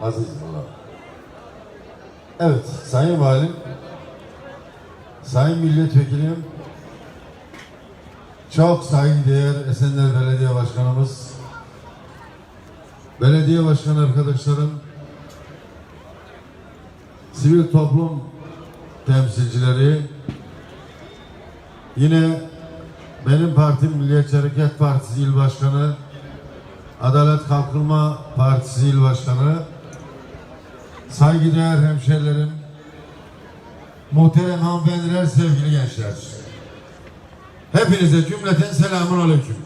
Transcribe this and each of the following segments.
Azizullah. Evet, Sayın Valim, Sayın Milletvekilim, çok saygıdeğer Esenler Belediye Başkanımız, belediye başkanı arkadaşlarım, sivil toplum temsilcileri, yine benim partim Milliyetçi Hareket Partisi İl Başkanı, Adalet Kalkınma Partisi İl Başkanı, saygıdeğer hemşehrilerim, muhterem hanımefendiler, sevgili gençler. Hepinize cümleten selamun aleyküm.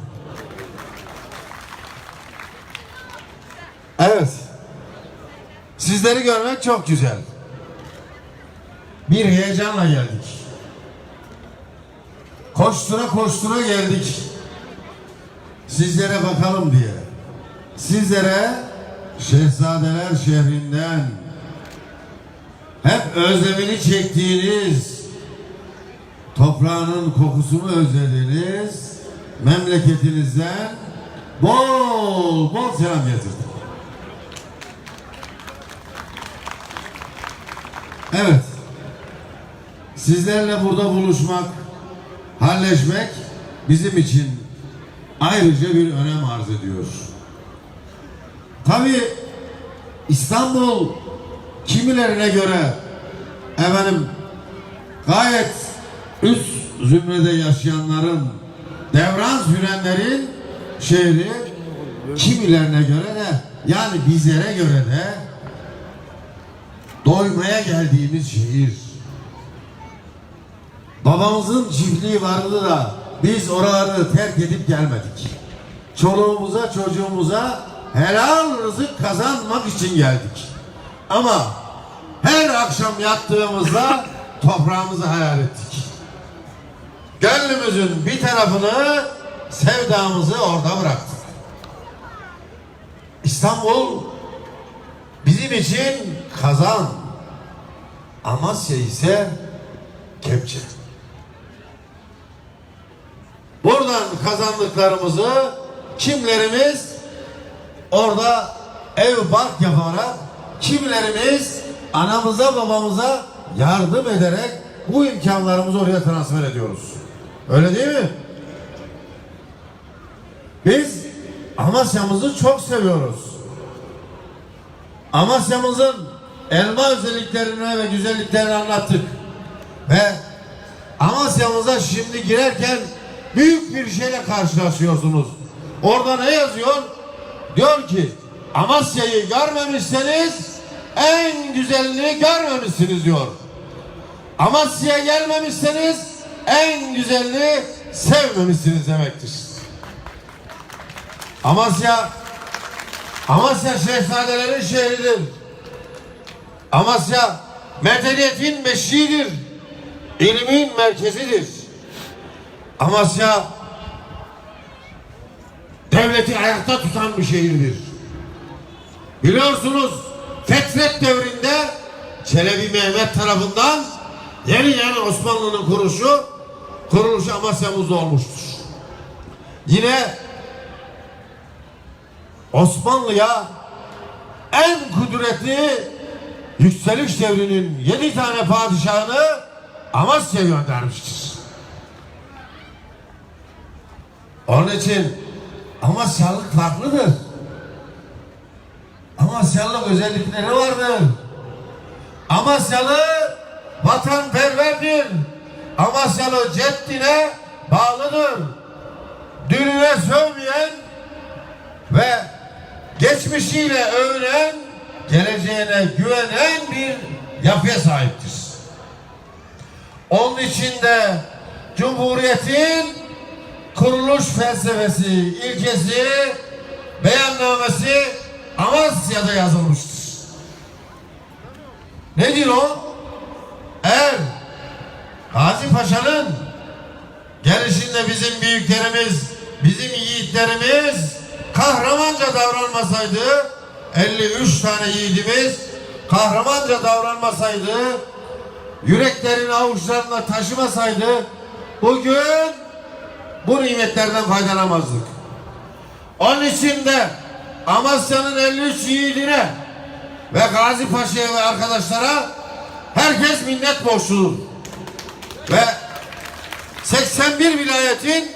Evet. Sizleri görmek çok güzel. Bir heyecanla geldik. Koştura koştura geldik. Sizlere bakalım diye. Sizlere Şehzadeler şehrinden hep özlemini çektiğiniz toprağının kokusunu özlediğiniz memleketinizden bol bol selam getirdim. Evet. Sizlerle burada buluşmak, halleşmek bizim için ayrıca bir önem arz ediyor. Tabii İstanbul kimilerine göre efendim gayet üst zümrede yaşayanların devran sürenlerin şehri kimilerine göre de yani bizlere göre de doymaya geldiğimiz şehir. Babamızın çiftliği vardı da biz oraları terk edip gelmedik. Çoluğumuza çocuğumuza helal rızık kazanmak için geldik. Ama her akşam yattığımızda toprağımızı hayal ettik. Gönlümüzün bir tarafını sevdamızı orada bıraktık. İstanbul bizim için kazan. Amasya ise kepçe. Buradan kazandıklarımızı kimlerimiz orada ev bark yaparak kimlerimiz anamıza babamıza yardım ederek bu imkanlarımızı oraya transfer ediyoruz. Öyle değil mi? Biz Amasya'mızı çok seviyoruz. Amasya'mızın elma özelliklerini ve güzelliklerini anlattık. Ve Amasya'mıza şimdi girerken büyük bir şeyle karşılaşıyorsunuz. Orada ne yazıyor? Diyor ki Amasya'yı görmemişseniz en güzelini görmemişsiniz diyor. Amasya'ya gelmemişseniz en güzelini sevmemişsiniz demektir. Amasya Amasya şehzadelerin şehridir. Amasya medeniyetin meşridir. İlmin merkezidir. Amasya devleti ayakta tutan bir şehirdir. Biliyorsunuz Fetret devrinde Çelebi Mehmet tarafından yeni yeni Osmanlı'nın kuruluşu kuruluşu Amasya'mızda olmuştur. Yine Osmanlı'ya en kudretli yükseliş devrinin yedi tane padişahını Amasya'ya göndermiştir. Onun için Amasyalık farklıdır. Amasyalık özellikleri vardır. Amasyalı vatanperverdir. Amasyalı ceddine bağlıdır. Dününe sövmeyen ve geçmişiyle övünen, geleceğine güvenen bir yapıya sahiptir. Onun için de Cumhuriyet'in kuruluş felsefesi, ilkesi, beyannamesi Amasya'da yazılmıştır. Nedir o? Eğer Gazi Paşa'nın gelişinde bizim büyüklerimiz, bizim yiğitlerimiz kahramanca davranmasaydı 53 tane yiğidimiz kahramanca davranmasaydı yüreklerini avuçlarına taşımasaydı bugün bu nimetlerden faydalanamazdık. Onun için de Amasya'nın 53 yiğidine ve Gazi Paşa'ya ve arkadaşlara herkes minnet borçludur. Ve 81 vilayetin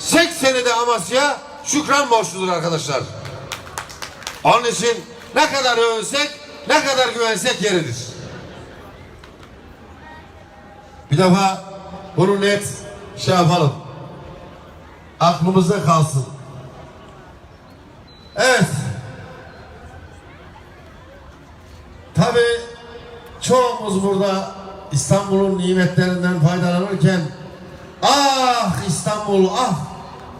80'i de Amasya şükran borçludur arkadaşlar. Onun için ne kadar övünsek, ne kadar güvensek yeridir. Bir defa bunu net şey yapalım. Aklımızda kalsın. Evet. Tabii çoğumuz burada İstanbul'un nimetlerinden faydalanırken ah İstanbul ah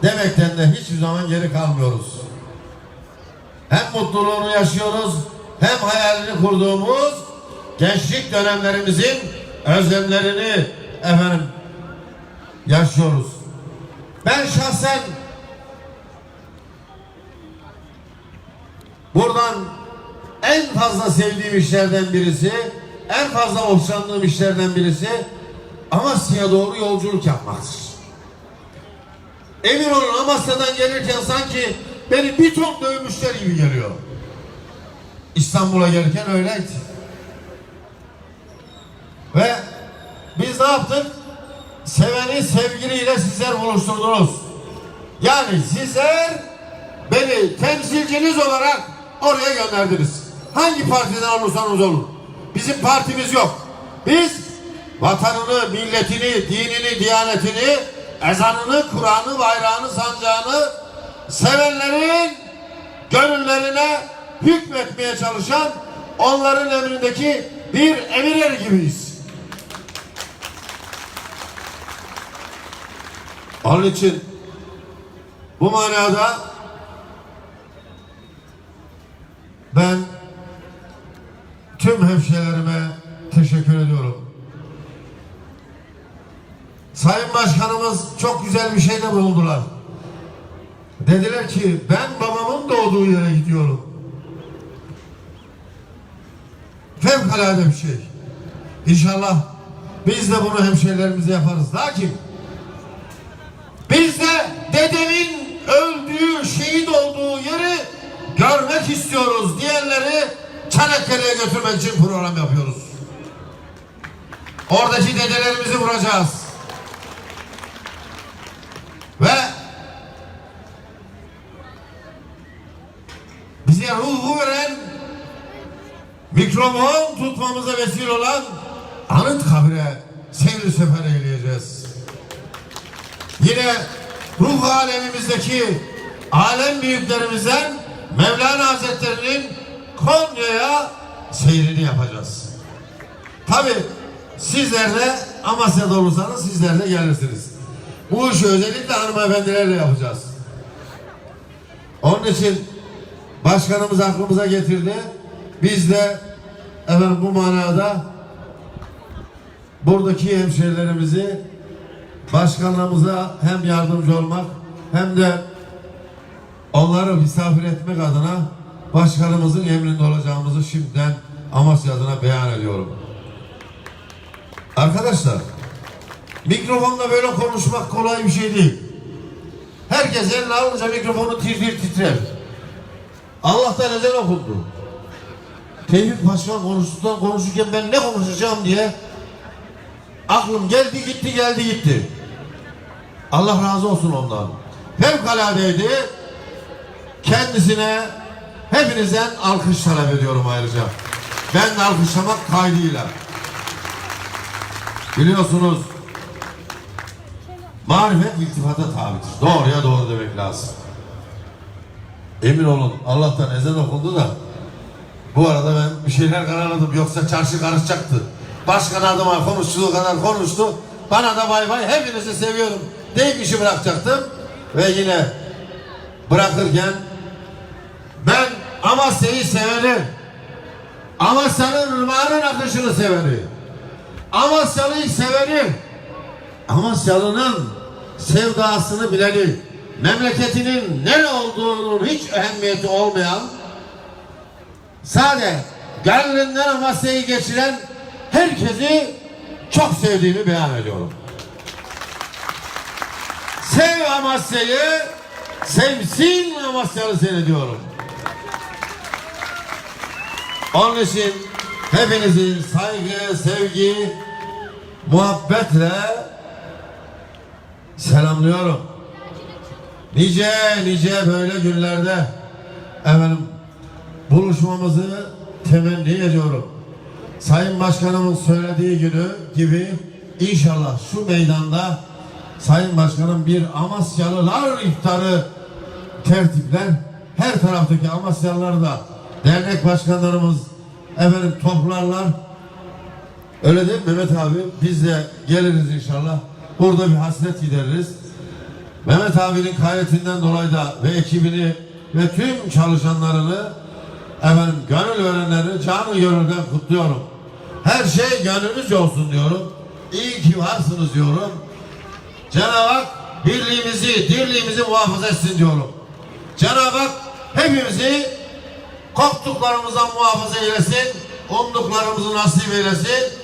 demekten de hiçbir zaman geri kalmıyoruz. Hem mutluluğunu yaşıyoruz hem hayalini kurduğumuz gençlik dönemlerimizin özlemlerini efendim yaşıyoruz. Ben şahsen buradan en fazla sevdiğim işlerden birisi, en fazla hoşlandığım işlerden birisi Amasya'ya doğru yolculuk yapmaktır. Emin olun Amasya'dan gelirken sanki beni bir ton dövmüşler gibi geliyor. İstanbul'a gelirken öyleydi. Ve biz ne yaptık? Seveni sevgiliyle sizler buluşturdunuz. Yani sizler beni temsilciniz olarak oraya gönderdiniz. Hangi partiden olursanız olun. Bizim partimiz yok. Biz vatanını, milletini, dinini, diyanetini, ezanını, Kur'an'ı, bayrağını, sancağını sevenlerin gönüllerine hükmetmeye çalışan onların emrindeki bir emirler gibiyiz. Onun için bu manada ben tüm hemşehrilerime teşekkür ediyorum. Sayın Başkanımız çok güzel bir şeyde bulundular. Dediler ki ben babamın doğduğu yere gidiyorum. Fevkalade bir şey. İnşallah biz de bunu hemşehrilerimize yaparız. Lakin biz de dedemin öldüğü, şehit olduğu yeri görmek istiyoruz diyenleri Çanakkale'ye götürmek için program yapıyoruz. Oradaki dedelerimizi vuracağız. Ve bize ruhu veren mikrofon tutmamıza vesile olan anıt kabire seyir sefer eyleyeceğiz. Yine ruh alemimizdeki alem büyüklerimizden Mevlana Hazretleri'nin Konya'ya seyrini yapacağız. Tabi sizler de Amasya'da olursanız sizler de gelirsiniz. Bu işi özellikle hanımefendilerle yapacağız. Onun için başkanımız aklımıza getirdi. Biz de efendim bu manada buradaki hemşehrilerimizi başkanlığımıza hem yardımcı olmak hem de onları misafir etmek adına başkanımızın emrinde olacağımızı şimdiden Amasya adına beyan ediyorum. Arkadaşlar mikrofonla böyle konuşmak kolay bir şey değil. Herkes eline alınca mikrofonu tir tir titrer. Allah'tan ezel okundu. Tevfik Başkan konuştuktan konuşurken ben ne konuşacağım diye aklım geldi gitti geldi gitti. Allah razı olsun ondan. Fevkaladeydi. Kendisine hepinizden alkış talep ediyorum ayrıca. Ben de alkışlamak kaydıyla. Biliyorsunuz marifet iltifata tabidir. Doğruya doğru demek lazım. Emin olun Allah'tan ezan okundu da bu arada ben bir şeyler kararladım yoksa çarşı karışacaktı. Başkan adıma konuştuğu kadar konuştu. Bana da bay bay hepinizi seviyorum deyip işi bırakacaktım. Ve yine bırakırken ben Amasya'yı severim. Amasya'nın ırmağının akışını severim. Amasyalı'yı severim. Amasyalı'nın sevdasını bileni, memleketinin nere olduğunun hiç ehemmiyeti olmayan, sade gönlünden Amasya'yı geçiren herkesi çok sevdiğimi beyan ediyorum. Sev Amasya'yı, sevsin Amasyalı seni diyorum. Onun için hepinizi saygı, sevgi, muhabbetle selamlıyorum. Nice nice böyle günlerde efendim buluşmamızı temenni ediyorum. Sayın Başkanımın söylediği günü gibi inşallah şu meydanda Sayın Başkanım bir Amasyalılar iftarı tertipler. Her taraftaki Amasyalılar da dernek başkanlarımız efendim toplarlar. Öyle değil mi Mehmet abi? Biz de geliriz inşallah. Burada bir hasret gideririz. Mehmet abinin gayretinden dolayı da ve ekibini ve tüm çalışanlarını efendim gönül verenleri canı gönülden kutluyorum. Her şey gönlünüzce olsun diyorum. İyi ki varsınız diyorum. Cenab-ı Hak birliğimizi, dirliğimizi muhafaza etsin diyorum. Cenab-ı Hak hepimizi korktuklarımızdan muhafaza eylesin, umduklarımızı nasip eylesin.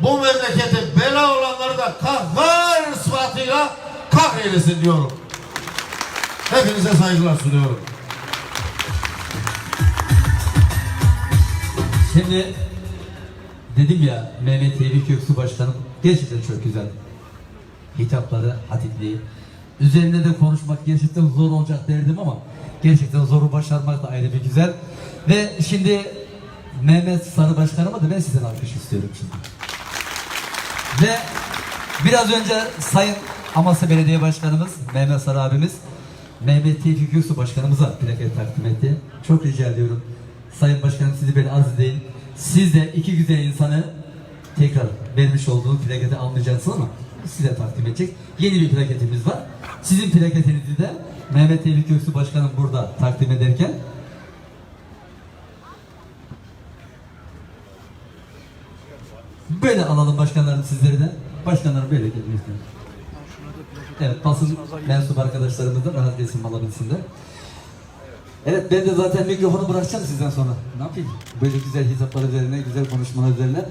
Bu memlekete bela olanları da kahhar sıfatıyla kahreylesin diyorum. Hepinize saygılar sunuyorum. Şimdi dedim ya Mehmet Tevfik Göksu Başkanım gerçekten çok güzel. Hitapları hatipli. Üzerinde de konuşmak gerçekten zor olacak derdim ama gerçekten zoru başarmak da ayrı bir güzel. Ve şimdi Mehmet Sarı Başkanıma da ben sizden alkış istiyorum şimdi. Ve biraz önce Sayın Amasya Belediye Başkanımız Mehmet Sarı abimiz Mehmet Tevfik Göksu Başkanımıza plaket takdim etti. Çok rica ediyorum. Sayın Başkanım sizi beni arz edeyim. Siz de iki güzel insanı tekrar vermiş olduğunuz plaketi almayacaksınız ama size takdim edecek. Yeni bir plaketimiz var. Sizin plaketinizi de Mehmet Tevfik Göksu Başkanım burada takdim ederken Böyle alalım başkanlarım sizleri de. Başkanlarım böyle gelin. Evet basın mensup arkadaşlarımız da rahat resim alabilsinler. Evet ben de zaten mikrofonu bırakacağım sizden sonra. Ne yapayım? Böyle güzel hitaplar üzerine, güzel konuşmalar üzerine.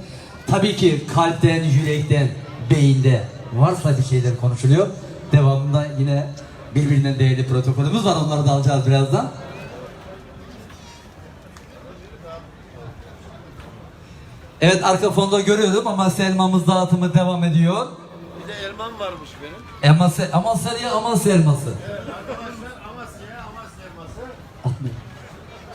Tabii ki kalpten, yürekten, beyinde varsa bir şeyler konuşuluyor. Devamında yine birbirinden değerli protokolümüz var. Onları da alacağız birazdan. Evet arka fonda görüyordum ama selmamız dağıtımı devam ediyor. Bir de elmam varmış benim. Amasya, Amasya'ya Amasya elması. Arkadaşlar Amasya'ya Amasya elması. Atmayın.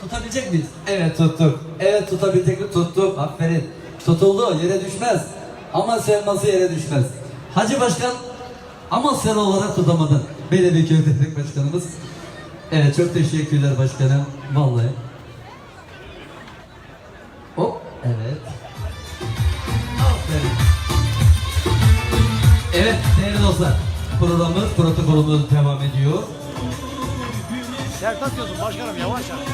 Tutabilecek miyiz? Evet tuttuk. Evet tutabilecek mi? Tuttuk. Aferin. Tutuldu. Yere düşmez. Amasya elması yere düşmez. Hacı Başkan Amasyalı olarak tutamadın. Belediye Dernek Başkanımız. Evet çok teşekkürler başkanım. Vallahi. Hop. Evet. Aferin. Evet değerli dostlar. Programımız, protokolümüz devam ediyor. Sert atıyorsun başkanım yavaş yavaş.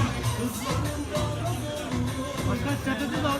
Başkan sert atıyorsun.